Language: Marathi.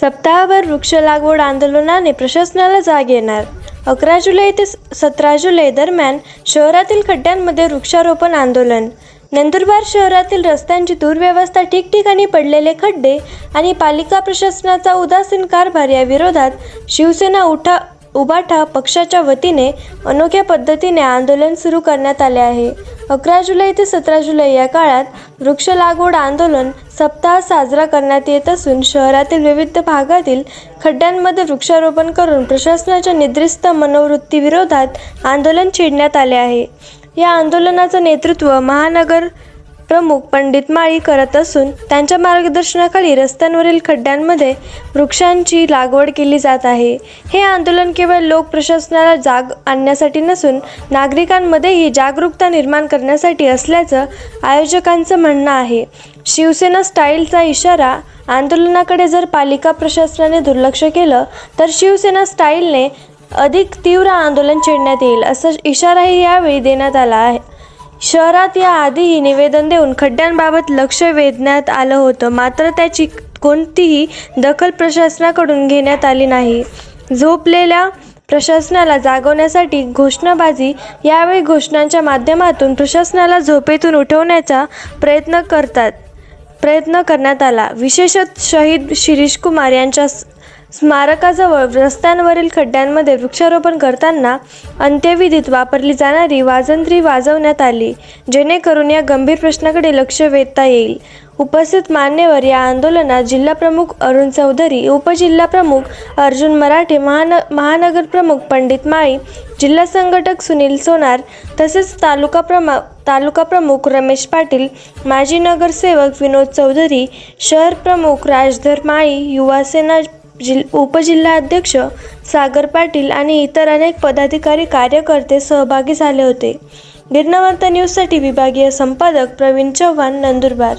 सप्ताहभर वृक्ष लागवड आंदोलनाने प्रशासनाला जाग येणार. अकरा जुलै ते सतरा जुलै दरम्यान शहरातील खड्ड्यांमध्ये वृक्षारोपण आंदोलन. नंदुरबार शहरातील रस्त्यांची दुर्व्यवस्था ठिकठिकाणी पडलेले खड्डे आणि पालिका प्रशासनाचा उदासीन कारभार या विरोधात शिवसेना उठा उबाठा पक्षाच्या वतीने अनोख्या पद्धतीने आंदोलन सुरू करण्यात आले आहे. अकरा जुलै ते सतरा जुलै या काळात वृक्ष लागवड आंदोलन सप्ताह साजरा करण्यात येत असून शहरातील विविध भागातील खड्ड्यांमध्ये वृक्षारोपण करून प्रशासनाच्या निद्रिस्त मनोवृत्तीविरोधात आंदोलन छेडण्यात आले आहे. या आंदोलनाचं नेतृत्व महानगर प्रमुख पंडित माळी करत असून त्यांच्या मार्गदर्शनाखाली रस्त्यांवरील खड्ड्यांमध्ये वृक्षांची लागवड केली जात आहे. हे आंदोलन केवळ लोक प्रशासनाला जाग आणण्यासाठी नसून नागरिकांमध्येही जागरूकता निर्माण करण्यासाठी असल्याचं आयोजकांचं म्हणणं आहे. शिवसेना स्टाईलचा इशारा आंदोलनाकडे जर पालिका प्रशासनाने दुर्लक्ष केलं तर शिवसेना स्टाईलने अधिक तीव्र आंदोलन छेडण्यात येईल असा इशाराही यावेळी देण्यात आला आहे. शहरात या आधीही निवेदन देऊन खड्ड्यांबाबत लक्ष वेधण्यात आलं होतं. मात्र त्याची कोणतीही दखल प्रशासनाकडून घेण्यात आली नाही. झोपलेल्या प्रशासनाला जागवण्यासाठी घोषणाबाजी यावेळी घोषणांच्या माध्यमातून प्रशासनाला झोपेतून उठवण्याचा प्रयत्न करतात प्रयत्न करण्यात आला. विशेषत शहीद शिरीष कुमार यांच्या स्मारकाजवळ रस्त्यांवरील खड्ड्यांमध्ये वृक्षारोपण करताना अंत्यविधीत वापरली जाणारी वाजंत्री वाजवण्यात आली जेणेकरून या गंभीर प्रश्नाकडे लक्ष वेधता येईल. उपस्थित मान्यवर या आंदोलनात जिल्हाप्रमुख अरुण चौधरी उपजिल्हाप्रमुख अर्जुन मराठे महान महानगर प्रमुख पंडित माळी जिल्हा संघटक सुनील सोनार तसेच तालुका प्रमा तालुका प्रमुख रमेश पाटील माजी नगरसेवक विनोद चौधरी शहर प्रमुख राजधर माळी युवासेना जिल उपजिल्हाध्यक्ष सागर पाटील आणि इतर अनेक पदाधिकारी कार्यकर्ते सहभागी झाले होते. गिरणावंत न्यूजसाठी विभागीय संपादक प्रवीण चव्हाण नंदुरबार.